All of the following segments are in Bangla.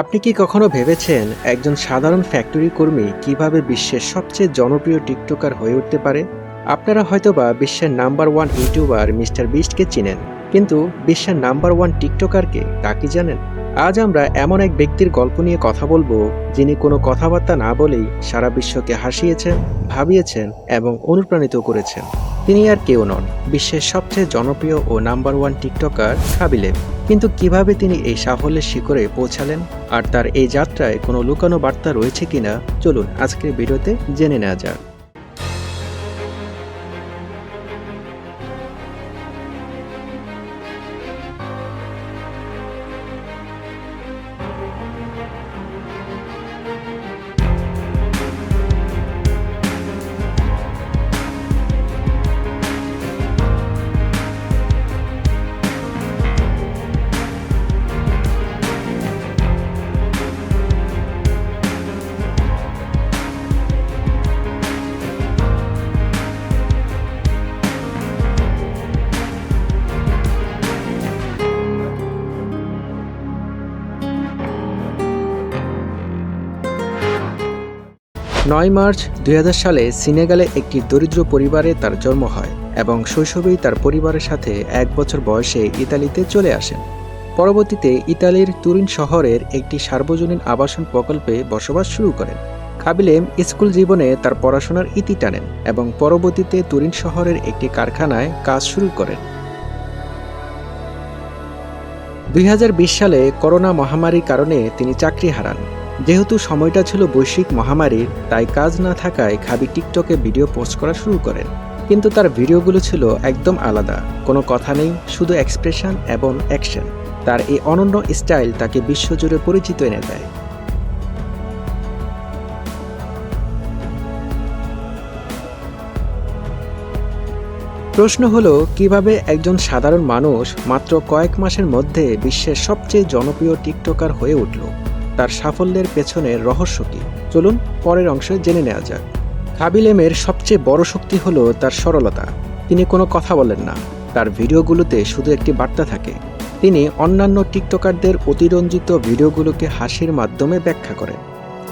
আপনি কি কখনো ভেবেছেন একজন সাধারণ ফ্যাক্টরি কর্মী কীভাবে বিশ্বের সবচেয়ে জনপ্রিয় টিকটকার হয়ে উঠতে পারে? আপনারা হয়তোবা বিশ্বের নাম্বার ওয়ান ইউটিউবার মিস্টার বিস্টকে চিনেন, কিন্তু বিশ্বের নাম্বার ওয়ান টিকটকারকে তা কি জানেন? আজ আমরা এমন এক ব্যক্তির গল্প নিয়ে কথা বলব, যিনি কোনো কথাবার্তা না বলেই সারা বিশ্বকে হাসিয়েছেন, ভাবিয়েছেন এবং অনুপ্রাণিত করেছেন। তিনি আর কেউ নন, বিশ্বের সবচেয়ে জনপ্রিয় ও number one TikToker Khaby Lame কিন্তু কীভাবে তিনি এই সাফল্যের শিখরে পৌঁছালেন আর তার এই যাত্রায় কোনো লুকানো বার্তা রয়েছে কিনা চলুন আজকের ভিডিওতে জেনে নেওয়া যাক। নয় মার্চ দুই হাজার সালে সিনেগালে একটি দরিদ্র পরিবারে তার জন্ম হয় এবং শৈশবেই তার পরিবারের সাথে এক বছর বয়সে ইতালিতে চলে আসেন। পরবর্তীতে ইতালির তুরিন শহরের একটি সার্বজনীন আবাসন প্রকল্পে বসবাস শুরু করেন। কাবিলেম স্কুল জীবনে তার পড়াশোনার ইতি টানেন এবং পরবর্তীতে তুরিন শহরের একটি কারখানায় কাজ শুরু করেন। দুই হাজার বিশ সালে করোনা মহামারীর কারণে তিনি চাকরি হারান। যেহেতু সময়টা ছিল বৈশ্বিক মহামারীর তাই কাজ না থাকায় খাবি টিকটকে ভিডিও পোস্ট করা শুরু করেন। কিন্তু তার ভিডিওগুলো ছিল একদম আলাদা। কোনো কথা নেই, শুধু এক্সপ্রেশন এবং অ্যাকশন। তার এই অনন্য স্টাইল তাকে বিশ্বজুড়ে পরিচিত এনে দেয়। প্রশ্ন হলো, কীভাবে একজন সাধারণ মানুষ মাত্র কয়েক মাসের মধ্যে বিশ্বের সবচেয়ে জনপ্রিয় টিকটকার হয়ে উঠল? তার সাফল্যের পেছনের রহস্য কী? চলুন পরের অংশে জেনে নেওয়া যাক। কাবিলেমের সবচেয়ে বড় শক্তি হলো তার সরলতা। তিনি কোনো কথা বলেন না। তার ভিডিওগুলোতে শুধু একটি বার্তা থাকে। তিনি অন্যান্য টিকটকারদের অতিরঞ্জিত ভিডিওগুলোকে হাসির মাধ্যমে ব্যাখ্যা করেন।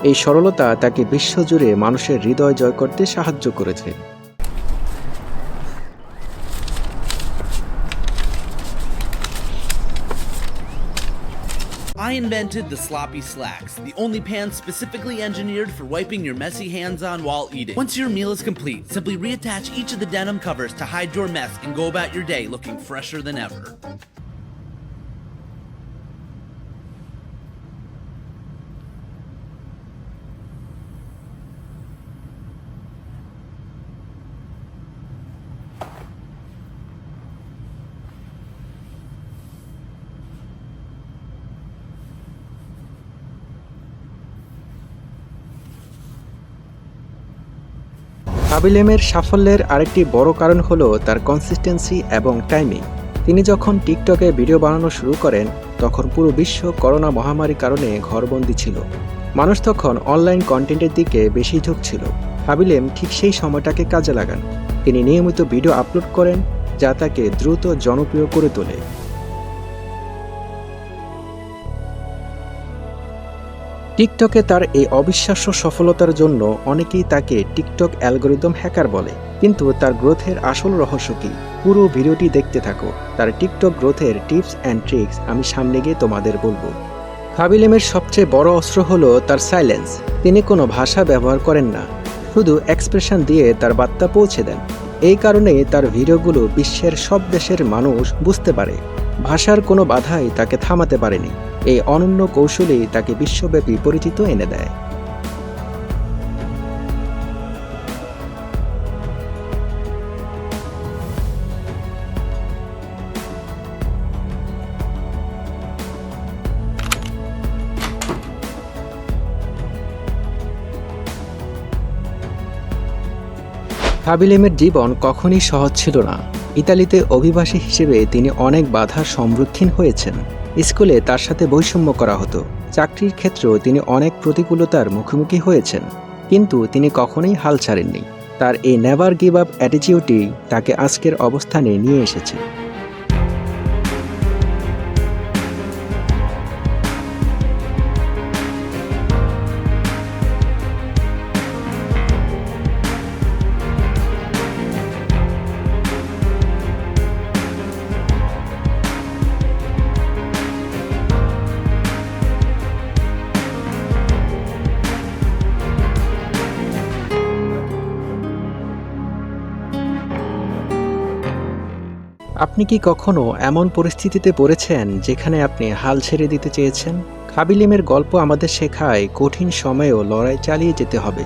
এই সরলতা তাকে বিশ্বজুড়ে মানুষের হৃদয় জয় করতে সাহায্য করেছে। Invented the sloppy slacks, the only pan specifically engineered for wiping your messy hands on while eating. Once your meal is complete, simply reattach each of the denim covers to hide your mess and go about your day looking fresher than ever. কাবিলেমের সাফল্যের আরেকটি বড় কারণ হলো তার কনসিস্টেন্সি এবং টাইমিং তিনি যখন টিকটকে ভিডিও বানানো শুরু করেন, তখন পুরো বিশ্ব করোনা মহামারীর কারণে ঘরবন্দি ছিল। মানুষ তখন অনলাইন কন্টেন্টের দিকে বেশি ঝুঁকছিল কাবিলেম ঠিক সেই সময়টাকে কাজে লাগান। তিনি নিয়মিত ভিডিও আপলোড করেন, যা তাকে দ্রুত জনপ্রিয় করে তোলে। টিকটকে তার এই অবিশ্বাস্য সফলতার জন্য অনেকেই তাকে টিকটক অ্যালগোরিদম হ্যাকার বলে। কিন্তু তার গ্রোথের আসল রহস্য কি? পুরো ভিডিওটি দেখতে থাকো। তার টিকটক গ্রোথের টিপস অ্যান্ড ট্রিক্স আমি সামনে গিয়ে তোমাদের বলব। কাবিলেমের সবচেয়ে বড় অস্ত্র হলো তার সাইলেন্স। তিনি কোনো ভাষা ব্যবহার করেন না। শুধু এক্সপ্রেশন দিয়ে তার বার্তা পৌঁছে দেন। এই কারণে তার ভিডিওগুলো বিশ্বের সব দেশের মানুষ বুঝতে পারে। ভাষার কোনো বাধাই তাকে থামাতে পারেনি। এই অনন্য কৌশলেই তাকে বিশ্বব্যাপী পরিচিত এনে দেয়। কাবিলেমের জীবন কখনই সহজ ছিল না। ইতালিতে অভিবাসী হিসেবে তিনি অনেক বাধার সম্মুখীন হয়েছেন। স্কুলে তার সাথে বৈষম্য করা হতো। চাকরির ক্ষেত্রেও তিনি অনেক প্রতিকূলতার মুখোমুখি হয়েছেন। কিন্তু তিনি কখনোই হাল ছাড়েননি। তার এই নেভার গিভ আপ অ্যাটিচিউডটি তাকে আজকের অবস্থানে নিয়ে এসেছে। আপনি কি কখনো এমন পরিস্থিতিতে পড়েছেন যেখানে আপনি হাল ছেড়ে দিতে চেয়েছেন? খাবিলিমের গল্প আমাদের শেখায় কঠিন সময়েও লড়াই চালিয়ে যেতে হবে।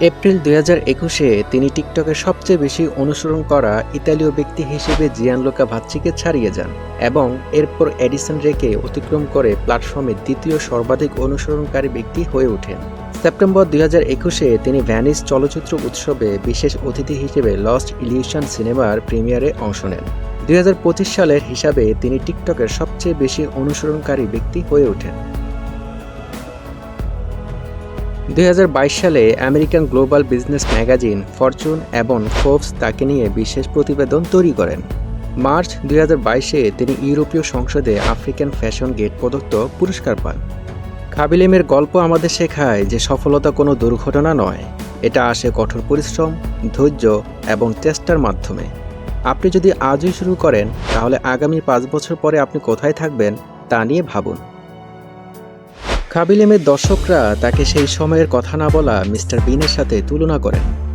এপ্রিল দুই হাজার একুশে তিনি টিকটকের সবচেয়ে বেশি অনুসরণ করা ইতালীয় ব্যক্তি হিসেবে জিয়ানলোকা ভাচ্চিকে ছাড়িয়ে যান এবং এরপর এডিসন রেকে অতিক্রম করে প্ল্যাটফর্মে দ্বিতীয় সর্বাধিক অনুসরণকারী ব্যক্তি হয়ে ওঠেন। সেপ্টেম্বর দুই হাজার একুশে তিনি ভ্যানিস চলচ্চিত্র উৎসবে বিশেষ অতিথি হিসেবে লস্ট ইলিউশন সিনেমার প্রিমিয়ারে অংশ নেন। দুই হাজার পঁচিশ সালের হিসাবে তিনি টিকটকের সবচেয়ে বেশি অনুসরণকারী ব্যক্তি হয়ে ওঠেন। দুই হাজার বাইশ সালে American global business magazine Fortune এবং ফোর্বস তাকে নিয়ে বিশেষ প্রতিবেদন তৈরি করেন। মার্চ দুই তিনি ইউরোপীয় সংসদে আফ্রিকান ফ্যাশন গেট প্রদত্ত পুরস্কার পান। খাবিলেমের গল্প আমাদের শেখায় যে সফলতা কোনো দুর্ঘটনা নয়। এটা আসে কঠোর পরিশ্রম, ধৈর্য এবং চেষ্টার মাধ্যমে। আপনি যদি আজই শুরু করেন, তাহলে আগামী পাঁচ বছর পরে আপনি কোথায় থাকবেন, তা নিয়ে ভাবুন। খাবিলেমের দর্শকরা তাকে সেই সময়ের কথা না বলা মিস্টার বিনের সাথে তুলনা করেন।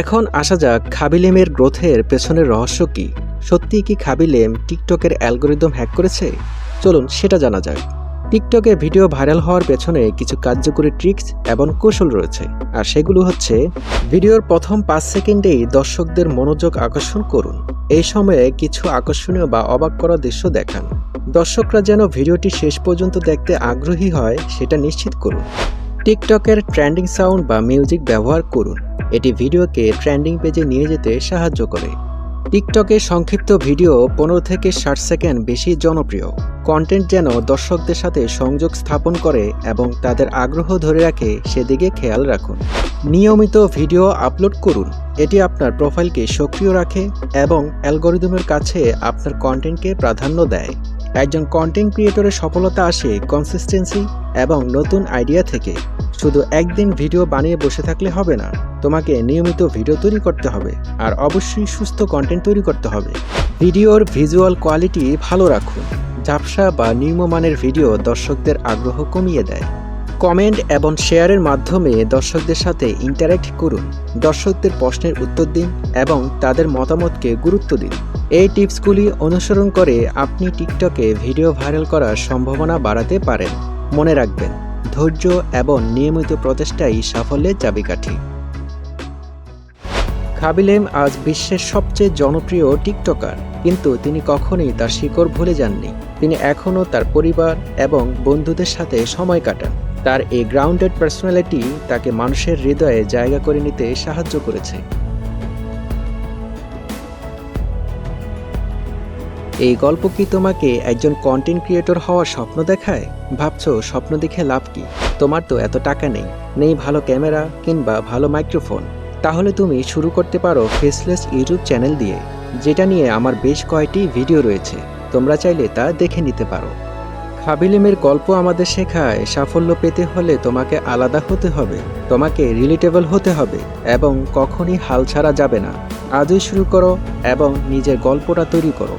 এখন আসা যাক খাবিলেমের গ্রোথের পেছনের রহস্য কি। সত্যি কি খাবিলেম টিকটকের অ্যালগোরিদম হ্যাক করেছে? চলুন সেটা জানা যাক। টিকটকে ভিডিও ভাইরাল হওয়ার পেছনে কিছু কার্যকরী ট্রিক্স এবং কৌশল রয়েছে। আর সেগুলো হচ্ছে, ভিডিওর প্রথম পাঁচ সেকেন্ডেই দর্শকদের মনোযোগ আকর্ষণ করুন। এই সময়ে কিছু আকর্ষণীয় বা অবাক করা দৃশ্য দেখান। দর্শকরা যেন ভিডিওটি শেষ পর্যন্ত দেখতে আগ্রহী হয়, সেটা নিশ্চিত করুন। টিকটকের ট্রেন্ডিং সাউন্ড বা মিউজিক ব্যবহার করুন। এটি ভিডিওকে ট্রেন্ডিং পেজে নিয়ে যেতে সাহায্য করে। টিকটকে সংক্ষিপ্ত ভিডিও পনেরো থেকে ষাট সেকেন্ড বেশি জনপ্রিয়। কন্টেন্ট যেন দর্শকদের সাথে সংযোগ স্থাপন করে এবং তাদের আগ্রহ ধরে রাখে, সেদিকে খেয়াল রাখুন। নিয়মিত ভিডিও আপলোড করুন। এটি আপনার প্রোফাইলকে সক্রিয় রাখে এবং অ্যালগোরিদমের কাছে আপনার কন্টেন্টকে প্রাধান্য দেয়। একজন কন্টেন্ট ক্রিয়েটরের সফলতা আসে কনসিস্টেন্সি এবং নতুন আইডিয়া থেকে। শুধু একদিন ভিডিও বানিয়ে বসে থাকলে হবে না, তোমাকে নিয়মিত ভিডিও তৈরি করতে হবে আর অবশ্যই সুস্থ কন্টেন্ট তৈরি করতে হবে। ভিডিওর ভিজুয়াল কোয়ালিটি ভালো রাখুন, ঝাপসা বা নিম্নমানের ভিডিও দর্শকদের আগ্রহ কমিয়ে দেয়। কমেন্ট এবং শেয়ারের মাধ্যমে দর্শকদের সাথে ইন্টারেক্ট করুন, দর্শকদের প্রশ্নের উত্তর দিন এবং তাদের মতামতকে গুরুত্ব দিন। এই টিপসগুলি অনুসরণ করে আপনি টিকটকে ভিডিও ভাইরাল করার সম্ভাবনা বাড়াতে পারেন। মনে রাখবেন, ধৈর্য এবং নিয়মিত প্রচেষ্টাই সাফল্যের চাবিকাঠি। খাবিলেম আজ বিশ্বের সবচেয়ে জনপ্রিয় টিকটকার, কিন্তু তিনি কখনোই তার শিকড় ভুলে যাননি। তিনি এখনও তার পরিবার এবং বন্ধুদের সাথে সময় কাটান। তার এই গ্রাউন্ডেড পার্সোনালিটি তাকে মানুষের হৃদয়ে জায়গা করে নিতে সাহায্য করেছে। এই গল্প কি তোমাকে একজন কন্টেন্ট ক্রিয়েটর হওয়ার স্বপ্ন দেখায়? ভাবছ স্বপ্ন দেখে লাভ কি? তোমার তো এত টাকা নেই। নেই ভালো ক্যামেরা কিংবা ভালো মাইক্রোফোন তাহলে তুমি শুরু করতে পারো ফেসলেস ইউটিউব চ্যানেল দিয়ে, যেটা নিয়ে আমার বেশ কয়েকটি ভিডিও রয়েছে। তোমরা চাইলে তা দেখে নিতে পারো। খাবিলিমের গল্প আমাদের শেখায় সাফল্য পেতে হলে তোমাকে আলাদা হতে হবে, তোমাকে রিলেটেবল হতে হবে, এবং কখনই হাল ছাড়া যাবে না। আজই শুরু করো এবং নিজের গল্পটা তৈরি করো।